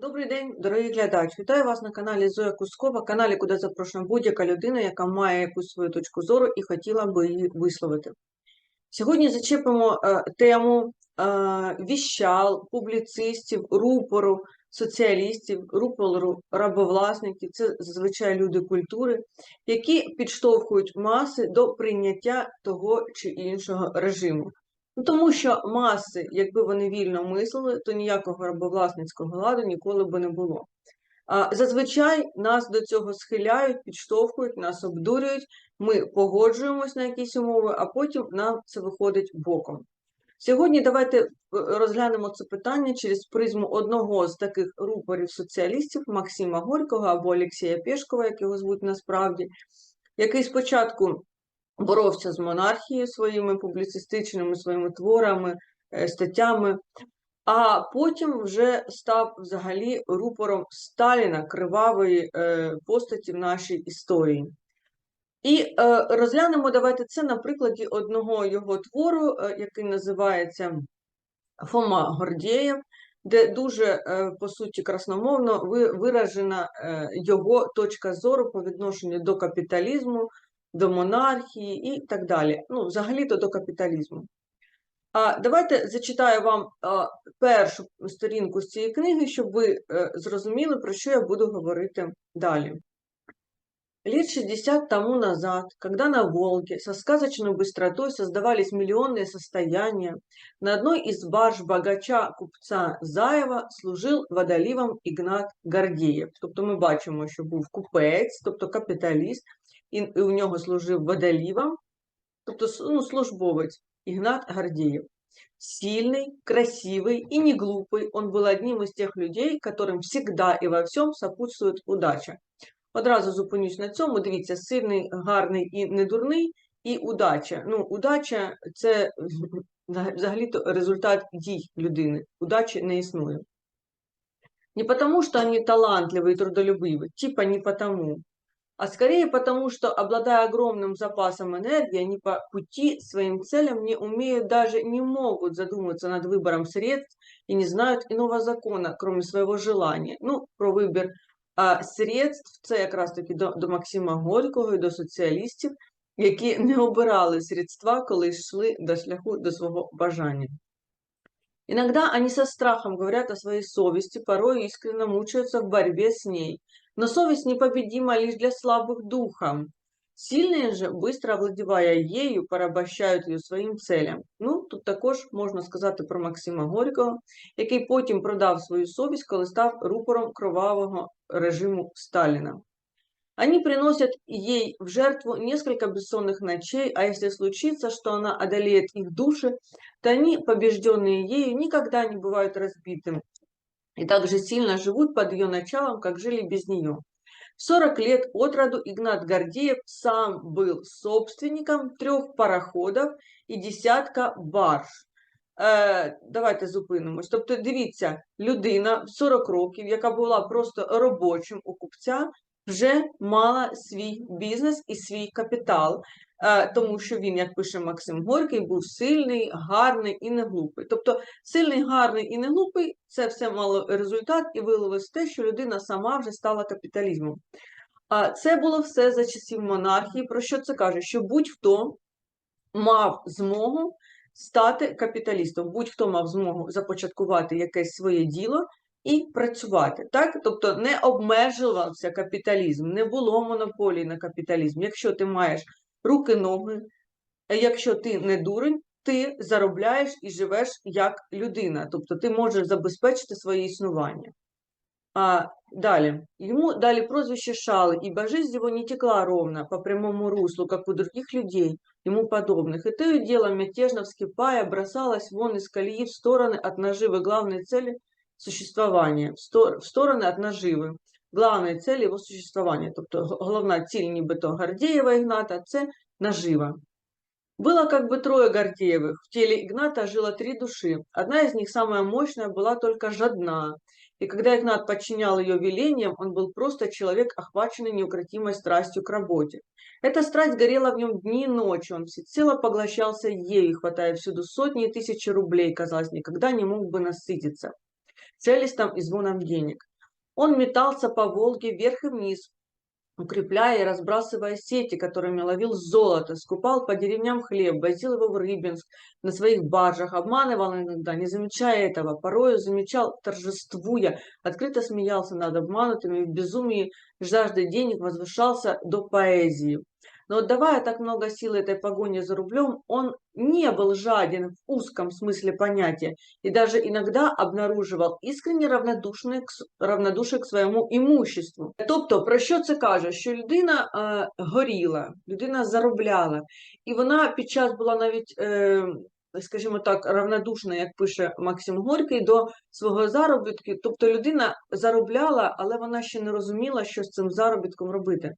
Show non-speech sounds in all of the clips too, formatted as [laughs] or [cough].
Добрий день, дорогі глядач! Вітаю вас на каналі Зоя Кускова, каналі, куди запрошена будь-яка людина, яка має якусь свою точку зору і хотіла би її висловити. Сьогодні зачепимо е, тему е, віщал, публіцистів, рупору, соціалістів, рупору рабовласників. Це зазвичай люди культури, які підштовхують маси до прийняття того чи іншого режиму. Ну, Тому що маси, якби вони вільно мислили, то ніякого рабовласницького ладу ніколи би не було. А зазвичай нас до цього схиляють, підштовхують, нас обдурюють, ми погоджуємось на якісь умови, а потім нам це виходить боком. Сьогодні давайте е, розглянемо це питання через призму одного з таких рупорів соціалістів Максима Горького або Олексія Пєшкова, як його звуть насправді, який спочатку боровся з монархією своїми публіцистичними своїми творами, е, статтями, а потім вже став взагалі рупором Сталіна, кривавої е, постаті в нашій історії. І е, розглянемо давайте це на прикладі одного його твору, який називається Фома Гордєєв, де дуже, по суті, красномовно виражена його точка зору по відношенню до капіталізму, до монархії і так далі. Ну, взагалі-то до капіталізму. А давайте зачитаю вам першу сторінку з цієї книги, щоб ви е, зрозуміли, про що я буду говорити далі. Лет 60 тому назад, когда на Волге со сказочной быстротой создавались миллионные состояния, на одной из барж богача купца Заєва служив водоливом Ігнат Гордієв. Тобто ми бачимо, що був купець, тобто капіталіст, і у нього служив водолівом, тобто ну, службовець Ігнат Гордеев. Сильный, красивый и не глупый, он был одним из тех людей, которым всегда и во всем сопутствует удача. Одразу зупинюсь на цьому. Дивіться, сильний, гарний і недурний, і удача. Ну, удача це взагалі-то результат дій людини. Удачі не існує. Не потому, что они талантливые и трудолюбивы, типа не потому а скорее потому, что, обладая огромным запасом энергии, они по пути своим целям не умеют, даже не могут задуматься над выбором средств и не знают иного закона, кроме своего желания. Ну, про вибір а, средств, це якраз таки до, до Максима Горького і до соціалістів, які не [laughs] обирали средства, коли йшли до шляху до свого бажання. Иногда они со страхом говорят о своей совести, порой искренне мучаются в борьбе с ней, Но совесть непобедима лишь для слабых духом. Сильные же, быстро овладівая ею, порабощають її своїм целям. Ну, тут також можна сказати про Максима Горького, який потім продав свою совість, коли став рупором кровавого режиму Сталина. Они приносят ей в жертву несколько бессонных ночей, а если случится, что она одолеет их души, то они, побежденные ею, никогда не бывают разбитым, и также сильно живут под ее началом, как жили без нее. В 40 лет от роду Игнат Гордеев сам был собственником трех пароходов і десятка барж. Е, Давайте зупинимось. Тобто, дивіться, людина в 40 років, яка була просто робочим у купця, вже мала свій бізнес і свій капітал. Е, тому що він, як пише Максим Горький, був сильний, гарний і не глупий. Тобто сильний, гарний і не глупий це все мало результат і вилилось те, що людина сама вже стала капіталізмом. А це було все за часів монархії. Про що це каже? Що будь-хто мав змогу стати капіталістом, будь-хто мав змогу започаткувати якесь своє діло. І працювати, так? Тобто не обмежувався капіталізм, не було монополії на капіталізм. Якщо ти маєш руки, ноги. Якщо ти не дурень, ти заробляєш і живеш як людина, тобто ти можеш забезпечити своє існування. А далі, ему дали прозвище Шалы, ибо жизнь его не текла ровно по прямому руслу, как у других людей, ему подобных. И то и дело, мятежно вскипая, бросалась вон из колеи в стороны от наживы главной цели существования, в стороны от наживы главної цілі його существування. Тобто головна ціль нібито Гордеєва Ігната це нажива. Было как бы трое Гордеевых. В теле Игната жило три души. Одна из них, самая мощная, была только жадна. И когда Игнат подчинял ее велениям, он был просто человек, охваченный неукротимой страстью к работе. Эта страсть горела в нем дни и ночи, он всецело поглощался ею, хватая всюду сотни и тысячи рублей, казалось, никогда не мог бы насытиться. шелестом и звоном денег. Он метался по Волге вверх и вниз, укрепляя и разбрасывая сети, которыми ловил золото, скупал по деревням хлеб, возил его в Рыбинск на своих баржах, обманывал иногда, не замечая этого, порою замечал, торжествуя, открыто смеялся над обманутыми, в безумии жажды денег возвышался до поэзии. Но отдавая так много сил этой погоне за рублем, он не был жаден в узком смысле понятия и даже иногда обнаруживал искренне равнодушне к, с- равнодушие к своєму имуществу. Тобто, про що це каже? Що людина е, горіла, людина заробляла, і вона під час була навіть, е, скажімо так, равнодушна, як пише Максим Горький, до свого заробітку. Тобто людина заробляла, але вона ще не розуміла, що з цим заробітком робити.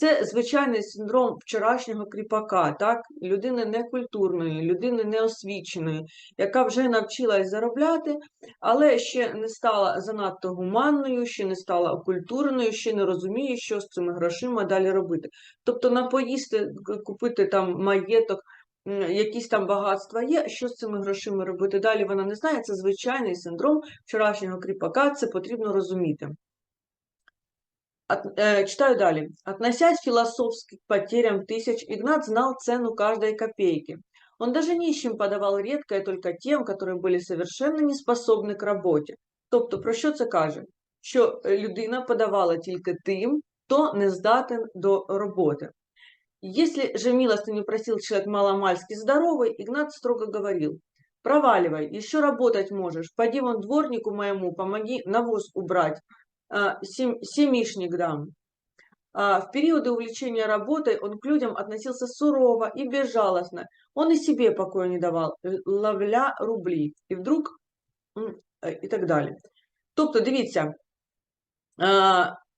Це звичайний синдром вчорашнього кріпака, так? людини некультурної, людини неосвіченої, яка вже навчилась заробляти, але ще не стала занадто гуманною, ще не стала окультуреною, ще не розуміє, що з цими грошима далі робити. Тобто напоїсти, купити там маєток, якісь там багатства є, що з цими грошима робити далі, вона не знає. Це звичайний синдром вчорашнього кріпака, це потрібно розуміти. От- э, читаю далее. Относясь философски к потерям тысяч, Игнат знал цену каждой копейки. Он даже нищим подавал редкое только тем, которые были совершенно не способны к роботі. Тобто, про що це каже? Що людина подавала тільки тим, хто не здатен до роботи. Если же милостыню просил человек маломальски здоровый, Игнат строго говорил, проваливай, еще работать можешь, пойди вон дворнику моему, помоги навоз убрать, семишник дам. В периоды увлечения работой он к людям относился сурово и безжалостно. Он и себе покоя не давал, ловля рубли. И вдруг е, і так далі. Тобто, дивіться,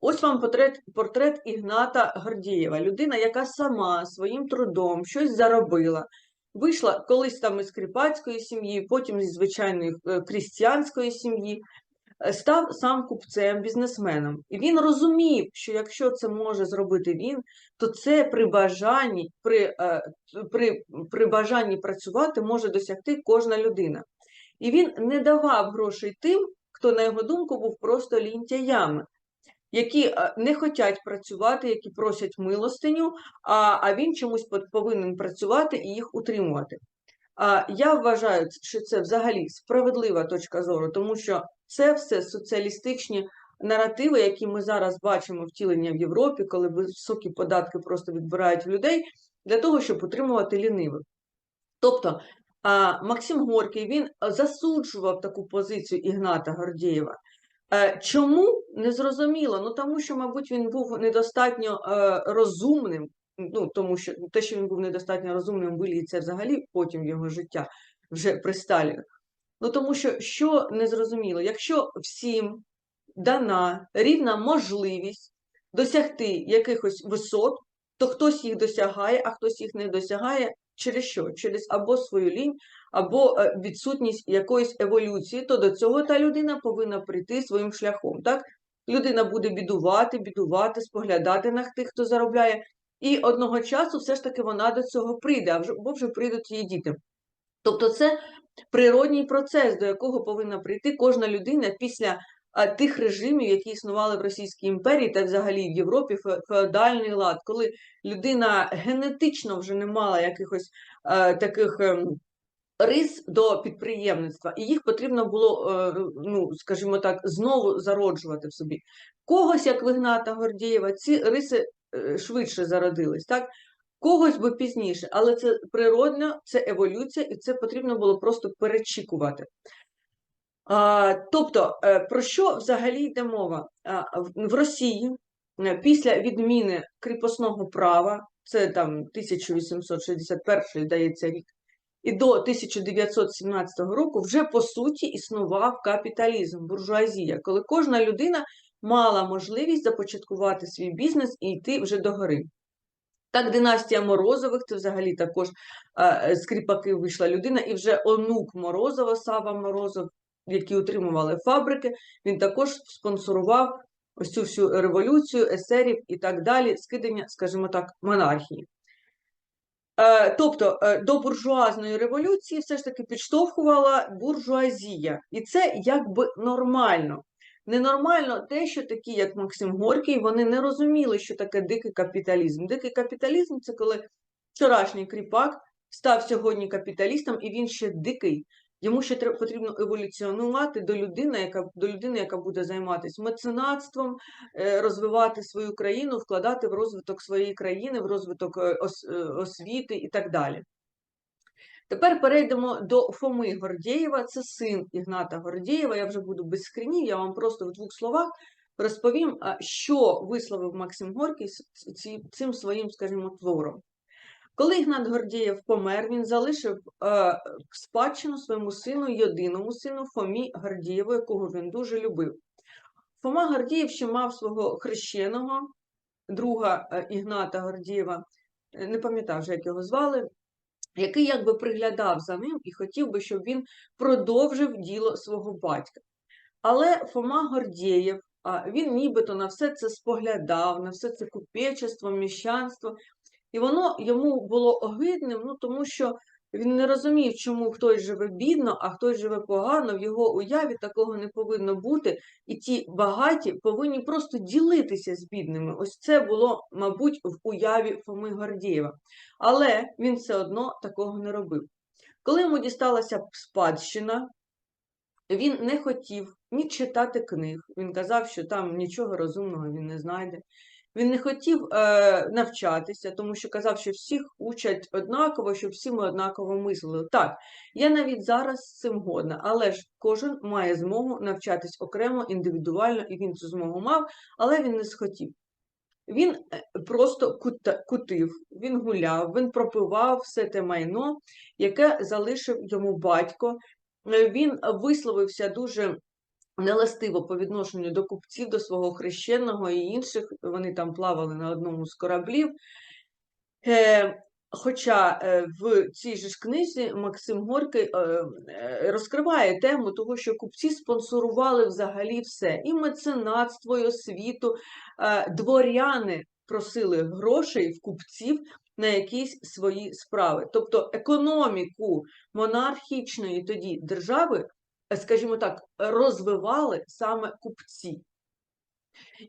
ось вам портрет, портрет Ігната Гордієва, людина, яка сама своїм трудом щось заробила. Вийшла колись там із кріпацької сім'ї, потім зі звичайної е, крістіанської сім'ї, став сам купцем, бізнесменом. І він розумів, що якщо це може зробити він, то це при бажанні, при, е, при, при бажанні працювати може досягти кожна людина. І він не давав грошей тим, хто, на його думку, був просто лінтяями, які е, не хочуть працювати, які просять милостиню, а, а він чомусь повинен працювати і їх утримувати. Я вважаю, що це взагалі справедлива точка зору, тому що це все соціалістичні наративи, які ми зараз бачимо втілення в Європі, коли високі податки просто відбирають в людей для того, щоб утримувати лінивих. Тобто Максим Горький він засуджував таку позицію Ігната Гордієва. Е, Чому не зрозуміло? Ну тому що, мабуть, він був недостатньо е, розумним. Ну тому що те, що він був недостатньо розумним, виліється взагалі потім його життя вже при Сталіні. Ну тому що що не зрозуміло, якщо всім дана рівна можливість досягти якихось висот, то хтось їх досягає, а хтось їх не досягає через що? Через або свою лінь, або е, відсутність якоїсь еволюції, то до цього та людина повинна прийти своїм шляхом. Так? Людина буде бідувати, бідувати, споглядати на тих, хто заробляє, і одного часу все ж таки вона до цього прийде, а вже, прийдуть її діти. Тобто це природній процес, до якого повинна прийти кожна людина після тих режимів, які існували в Російській імперії та взагалі в Європі феодальний лад, коли людина генетично вже не мала якихось е, таких ем, рис до підприємництва, і їх потрібно було, е, ну, скажімо так, знову зароджувати в собі. Когось, як в Ігната Гордієва, ці риси е, швидше зародились, так? Когось би пізніше, але це природно, це еволюція, і це потрібно було просто перечікувати. А, тобто, е, про що взагалі йде мова? В Росії е, після відміни кріпосного права, це там 1861, здається, рік, і до 1917 року вже по суті існував капіталізм, буржуазія, коли кожна людина мала можливість започаткувати свій бізнес і йти вже до гори. Так, династія Морозових, це взагалі також е, з кріпаки вийшла людина, і вже онук Морозова, Сава Морозов, які утримували фабрики, він також спонсорував ось цю всю революцію, есерів і так далі, скидання, скажімо так, монархії. Е, Тобто е, до буржуазної революції все ж таки підштовхувала буржуазія, і це якби нормально. Ненормально те, що такі, як Максим Горький, вони не розуміли, що таке дикий капіталізм. Дикий капіталізм це коли вчорашній кріпак став сьогодні капіталістом, і він ще дикий. Йому ще треба потрібно еволюціонувати до людини, яка до людини, яка буде займатися меценатством, е, розвивати свою країну, вкладати в розвиток своєї країни, в розвиток е, е, освіти і так далі. Тепер перейдемо до Фоми Гордєєва. Це син Ігната Гордєєва. Я вже буду без скринів, я вам просто в двох словах розповім, що висловив Максим Горький цим своїм, скажімо, твором. Коли Ігнат Гордєєв помер, він залишив е, спадщину своєму сину, єдиному сину Фомі Гордієву, якого він дуже любив. Фома Гордієв ще мав свого хрещеного друга Ігната Гордієва, е, не пам'ятаю вже, як його звали, який якби приглядав за ним і хотів би, щоб він продовжив діло свого батька. Але Фома Гордєєв, він нібито на все це споглядав, на все це купечество, міщанство, і воно йому було огидним, ну тому що він не розумів, чому хтось живе бідно, а хтось живе погано. В його уяві такого не повинно бути. І ті багаті повинні просто ділитися з бідними. Ось це було, мабуть, в уяві Фоми Гордієва. Але він все одно такого не робив. Коли йому дісталася спадщина, він не хотів ні читати книг. Він казав, що там нічого розумного він не знайде. Він не хотів е, навчатися, тому що казав, що всіх учать однаково, що всі ми однаково мислили. Так, я навіть зараз з цим годна, але ж кожен має змогу навчатись окремо, індивідуально, і він цю змогу мав, але він не схотів. Він е, просто кутив, він гуляв, він пропивав все те майно, яке залишив йому батько. Е, Він висловився дуже нелестиво по відношенню до купців, до свого хрещеного і інших. Вони там плавали на одному з кораблів. Е, Хоча е, в цій же ж книзі Максим Горький е, е, розкриває тему того, що купці спонсорували взагалі все: і меценатство, і освіту, дворяни просили грошей в купців на якісь свої справи. Тобто економіку монархічної тоді держави, скажімо так, розвивали саме купці.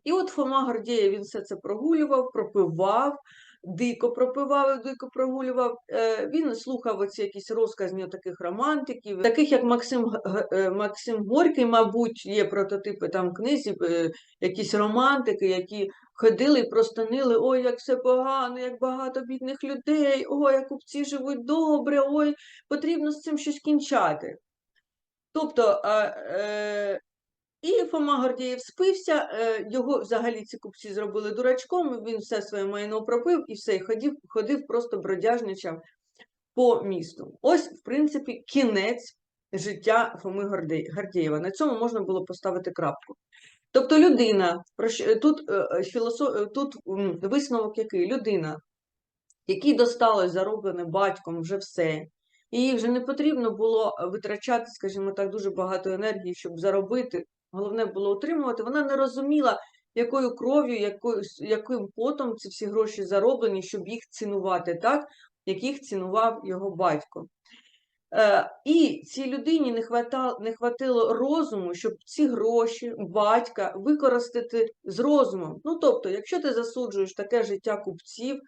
І от Фома Гордєєв, він все це прогулював, пропивав, дико пропивав, дико прогулював. Е, Він слухав оці якісь розказні таких романтиків, таких як Максим, е, Максим Горький, мабуть, є прототипи там книзі, е, якісь романтики, які ходили і простанили, ой, як все погано, як багато бідних людей, ой, як купці живуть добре, ой, потрібно з цим щось кінчати. Тобто, е, і Фома Гордієв спився, е, його взагалі ці купці зробили дурачком, він все своє майно пропив і все, і ходив, ходив просто бродяжничав по місту. Ось, в принципі, кінець життя Фоми Гордєєва. На цьому можна було поставити крапку. Тобто людина, тут, е, е, філосо- е, тут висновок який? Людина, якій досталось зароблене батьком вже все, і вже не потрібно було витрачати, скажімо так, дуже багато енергії, щоб заробити. Головне було утримувати. Вона не розуміла, якою кров'ю, якою, яким потом ці всі гроші зароблені, щоб їх цінувати так, як їх цінував його батько. Е, І цій людині не хватало, не хватило розуму, щоб ці гроші батька використати з розумом. Ну тобто, якщо ти засуджуєш таке життя купців,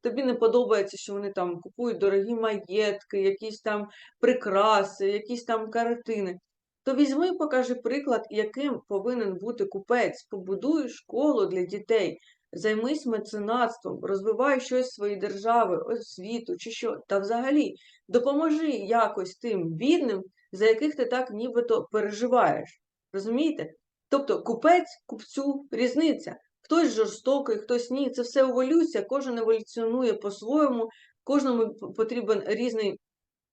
тобі не подобається, що вони там купують дорогі маєтки, якісь там прикраси, якісь там картини, то візьми і покажи приклад, яким повинен бути купець. Побудуй школу для дітей, займись меценатством, розвивай щось своєї держави, освіту чи що. Та взагалі допоможи якось тим бідним, за яких ти так нібито переживаєш. Розумієте? Тобто купець купцю різниця. Хтось жорстокий, хтось ні. Це все еволюція, кожен еволюціонує по-своєму, кожному потрібен різний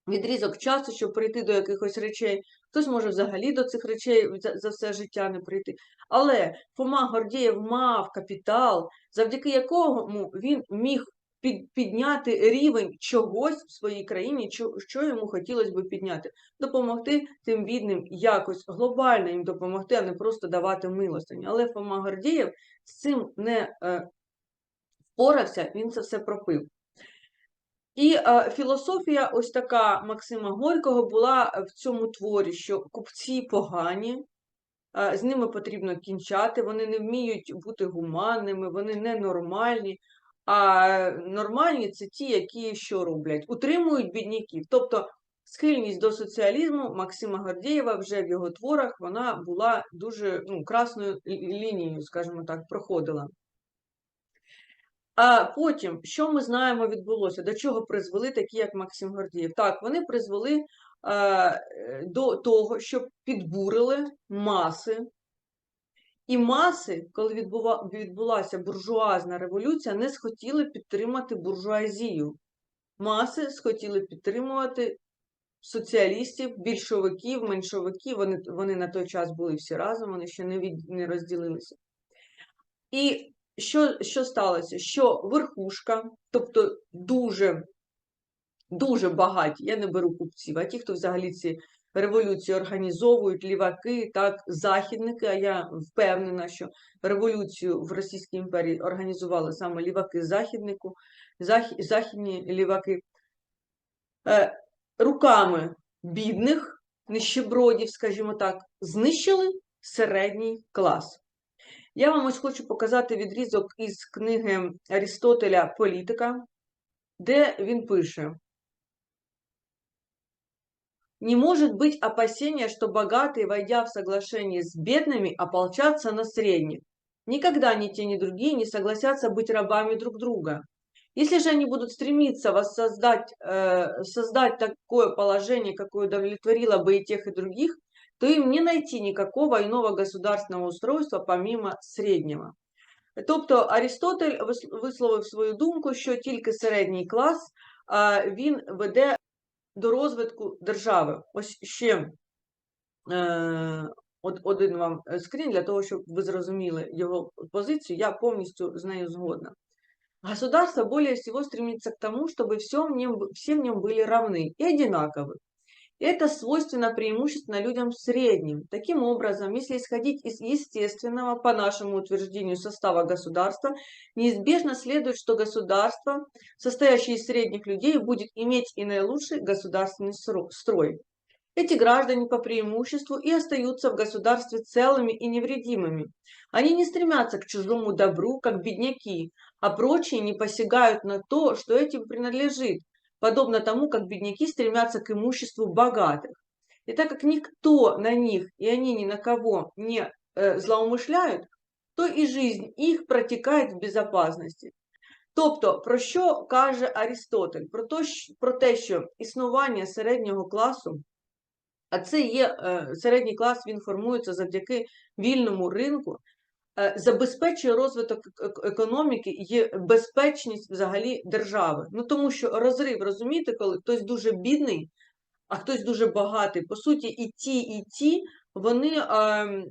відрізок часу, щоб прийти до якихось речей. Хтось може взагалі до цих речей за, все життя не прийти. Але Фома Гордієв мав капітал, завдяки якому він міг під, підняти рівень чогось в своїй країні, що, що йому хотілося би підняти, допомогти тим бідним якось глобально їм допомогти, а не просто давати милостині. Але Фома Гордієв з цим не е, впорався, він це все пропив. І е, філософія, ось така Максима Горького, була в цьому творі, що купці погані, е, з ними потрібно кінчати, вони не вміють бути гуманними, вони ненормальні. А нормальні це ті, які що роблять? Утримують бідняків. Тобто схильність до соціалізму Максима Гордєєва вже в його творах вона була дуже ну, красною лінією, скажімо так, проходила. А потім, що ми знаємо, відбулося? До чого призвели такі, як Максим Гордієв? Так, вони призвели е, до того, що підбурили маси. І маси, коли відбува, відбулася буржуазна революція, не схотіли підтримати буржуазію. Маси схотіли підтримувати соціалістів, більшовиків, меншовиків. Вони, вони на той час були всі разом, вони ще не, від, не розділилися. І що, що сталося? Що верхушка, тобто дуже, дуже багаті, я не беру купців, а ті, хто взагалі ці революції організовують, ліваки, так, західники, а я впевнена, що революцію в Російській імперії організували саме ліваки-західнику, зах, західні ліваки, е, руками бідних, нищебродів, скажімо так, знищили середній клас. Я вам ось хочу показати відрізок із книги Арістотеля Політика, де він пише: Не может быть опасения, что богатые, войдя в соглашение с бедными, ополчатся на средних. Никогда ни те, ни другие не согласятся быть рабами друг друга. Если же они будут стремиться воссоздать, э, создать такое положение, какое удовлетворило бы и тех, и других, то им не найти никакого иного государственного устройства помимо середнього. Тобто Арістотель вис- висловив свою думку, що тільки середній клас а, він веде до розвитку держави. Ось ще е, от, один вам скрін для того, щоб ви зрозуміли його позицію. Я повністю з нею згодна. Государство более всего стремится к тому, чтобы все в нем, б- все в нем были равны и одинаковы. Это свойственно преимущественно людям средним. Таким образом, если исходить из естественного, по нашему утверждению, состава государства, неизбежно следует, что государство, состоящее из средних людей, будет иметь и наилучший государственный строй. Эти граждане по преимуществу и остаются в государстве целыми и невредимыми. Они не стремятся к чужому добру, как бедняки, а прочие не посягают на то, что этим принадлежит, подобно тому, как бедняки стремятся к имуществу богатых. И так как никто на них и они ни на кого не э, злоумышляют, то и жизнь их протекает в безопасности. Тобто, про що каже Арістотель? Про, то, щ- про те, що існування середнього класу, а це є е, середній клас, він формується завдяки вільному ринку, е, забезпечує розвиток економіки і безпечність взагалі держави. Ну тому що розрив, розумієте, коли хтось дуже бідний, а хтось дуже багатий. По суті, і ті, і ті вони е,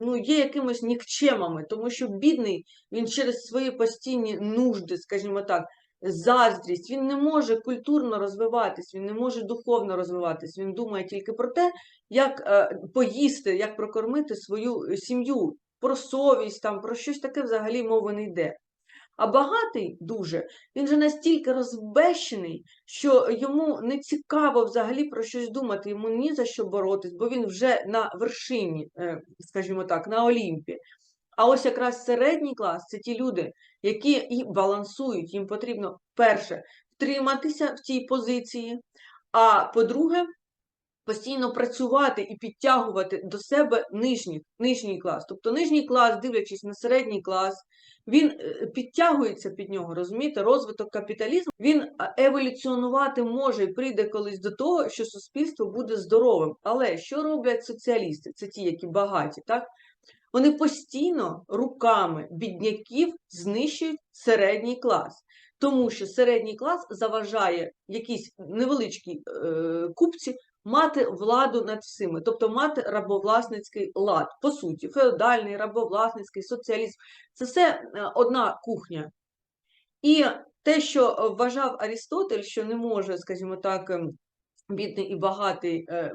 ну, є якимось нікчемами, тому що бідний він через свої постійні нужди, скажімо так, заздрість, він не може культурно розвиватись, він не може духовно розвиватись. Він думає тільки про те, як е, поїсти, як прокормити свою е, сім'ю, про совість, там, про щось таке взагалі мови не йде. А багатий дуже, він же настільки розбещений, що йому не цікаво взагалі про щось думати, йому ні за що боротись, бо він вже на вершині, е, скажімо так, на Олімпі. А ось якраз середній клас це ті люди, які і балансують. Їм потрібно перше втриматися в цій позиції, а по-друге, постійно працювати і підтягувати до себе нижній, нижній клас. Тобто нижній клас, дивлячись на середній клас, він е, підтягується під нього, розумієте, розвиток капіталізму, він еволюціонувати може і прийде колись до того, що суспільство буде здоровим. Але що роблять соціалісти? Це ті, які багаті, так? Вони постійно руками бідняків знищують середній клас, тому що середній клас заважає якійсь невеличкій е, купці мати владу над всіми, тобто мати рабовласницький лад. По суті, феодальний, рабовласницький, соціалізм це все е, одна кухня. І те, що вважав Арістотель, що не може, скажімо так, ем, бідний і багатий е, е,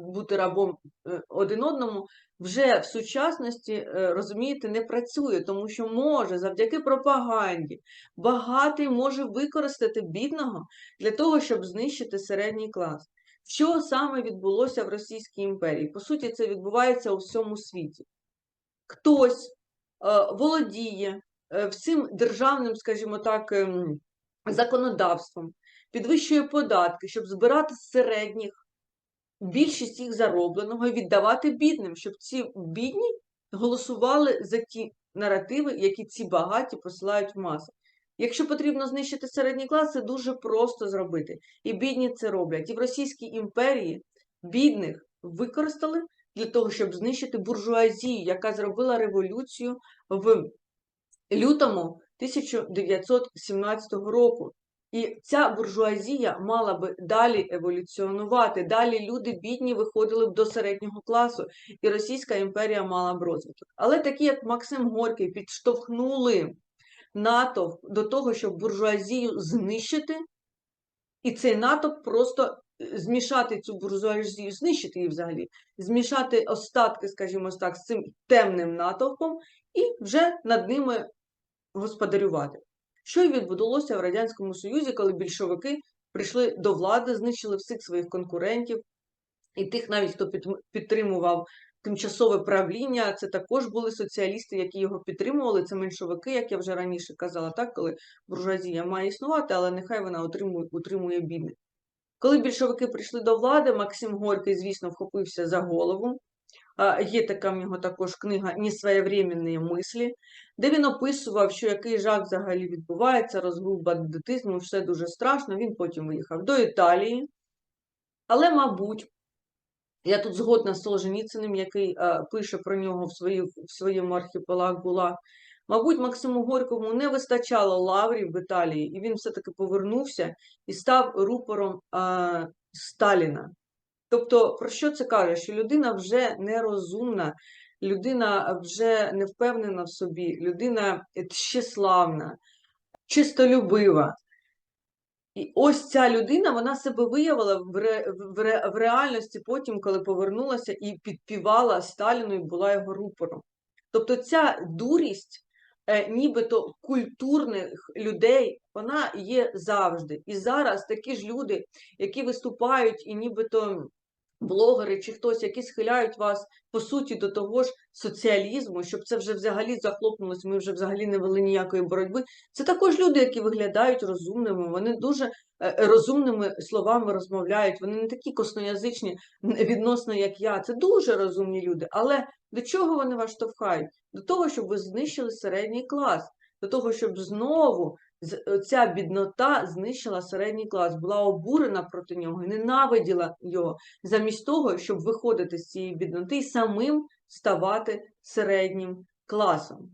бути рабом е, один одному, вже в сучасності, розумієте, не працює, тому що може завдяки пропаганді багатий може використати бідного для того, щоб знищити середній клас. Що саме відбулося в Російській імперії? По суті, це відбувається у всьому світі. Хтось володіє всім державним, скажімо так, ем, законодавством, підвищує податки, щоб збирати з середніх більшість їх заробленого і віддавати бідним, щоб ці бідні голосували за ті наративи, які ці багаті посилають в маси. Якщо потрібно знищити середній клас, це дуже просто зробити. І бідні це роблять. І в Російській імперії бідних використали для того, щоб знищити буржуазію, яка зробила революцію в лютому 1917 року. І ця буржуазія мала би далі еволюціонувати. Далі люди бідні виходили б до середнього класу, і Російська імперія мала б розвиток. Але такі, як Максим Горький, підштовхнули натовп до того, щоб буржуазію знищити, і цей натовп просто е, змішати цю буржуазію, знищити її взагалі, змішати остатки, скажімо так, з цим темним натовпом, і вже над ними господарювати. Що й відбудулося в Радянському Союзі, коли більшовики прийшли до влади, знищили всіх своїх конкурентів, і тих навіть, хто підтримував тимчасове правління, це також були соціалісти, які його підтримували. Це меншовики, як я вже раніше казала, так, коли буржуазія має існувати, але нехай вона утримує, утримує бідних. Коли більшовики прийшли до влади, Максим Горький, звісно, вхопився за голову. А, Є така в нього також книга «Несвоєвременні мислі», де він описував, що який жах взагалі відбувається, розгул бандитизму, все дуже страшно. Він потім виїхав до Італії. Але, мабуть, я тут згодна з Солженіциним, який е, пише про нього в, свої, в своєму архіпелаг була. Мабуть, Максиму Горькому не вистачало лаврів в Італії, і він все-таки повернувся і став рупором е, Сталіна. Тобто, про що це каже? Що людина вже нерозумна, людина вже не впевнена в собі, людина тщеславна, чистолюбива. І ось ця людина, вона себе виявила в, ре, в, ре, в реальності потім, коли повернулася і підпівала Сталіну і була його рупором. Тобто ця дурість, е, нібито культурних людей, вона є завжди. І зараз такі ж люди, які виступають і нібито блогери чи хтось, які схиляють вас по суті до того ж соціалізму, щоб це вже взагалі захлопнулось, ми вже взагалі не вели ніякої боротьби. Це також люди, які виглядають розумними, вони дуже е, розумними словами розмовляють, вони не такі косноязичні відносно, як я. Це дуже розумні люди. Але до чого вони вас штовхають? До того, щоб ви знищили середній клас, до того, щоб знову ця біднота знищила середній клас, була обурена проти нього, ненавиділа його, замість того, щоб виходити з цієї бідноти і самим ставати середнім класом.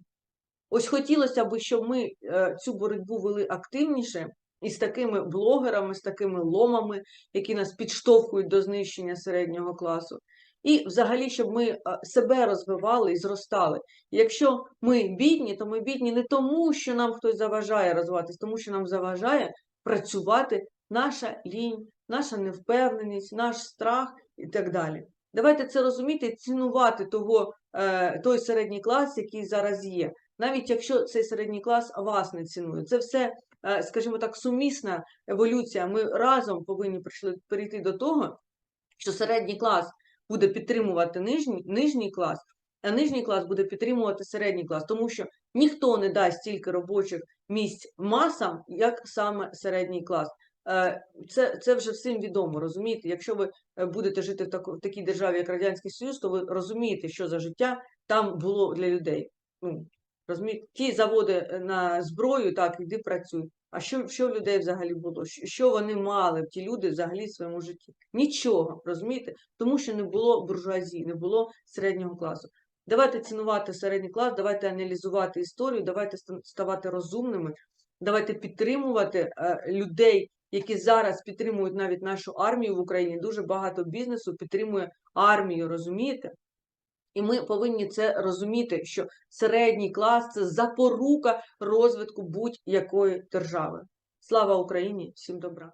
Ось хотілося б, щоб ми е, цю боротьбу вели активніше і з такими блогерами, з такими ломами, які нас підштовхують до знищення середнього класу. І взагалі, щоб ми е, себе розвивали і зростали. Якщо ми бідні, то ми бідні не тому, що нам хтось заважає розвиватись, тому що нам заважає працювати наша лінь, наша невпевненість, наш страх і так далі. Давайте це розуміти цінувати того, е, той середній клас, який зараз є навіть якщо цей середній клас вас не цінує. Це все, е, скажімо так, сумісна еволюція. Ми разом повинні перейти до того, що середній клас буде підтримувати нижній, нижній клас, а нижній клас буде підтримувати середній клас, тому що ніхто не дасть стільки робочих місць масам, як саме середній клас. Е, Це, це вже всім відомо, розумієте? Якщо ви е, будете жити в, таку, в такій державі, як Радянський Союз, то ви розумієте, що за життя там було для людей. Ну, Розумієте, ті заводи е, на зброю, так, іди працюй. А що, що в людей взагалі було? Що- вони мали, ті люди взагалі в своєму житті? Нічого, розумієте? Тому що не було буржуазії, не було середнього класу. Давайте цінувати середній клас, давайте аналізувати історію, давайте ста- ставати розумними, давайте підтримувати е, людей, які зараз підтримують навіть нашу армію в Україні. Дуже багато бізнесу підтримує армію, розумієте? І ми повинні це розуміти, що середній клас це запорука розвитку будь-якої держави. Слава Україні! Всім добра!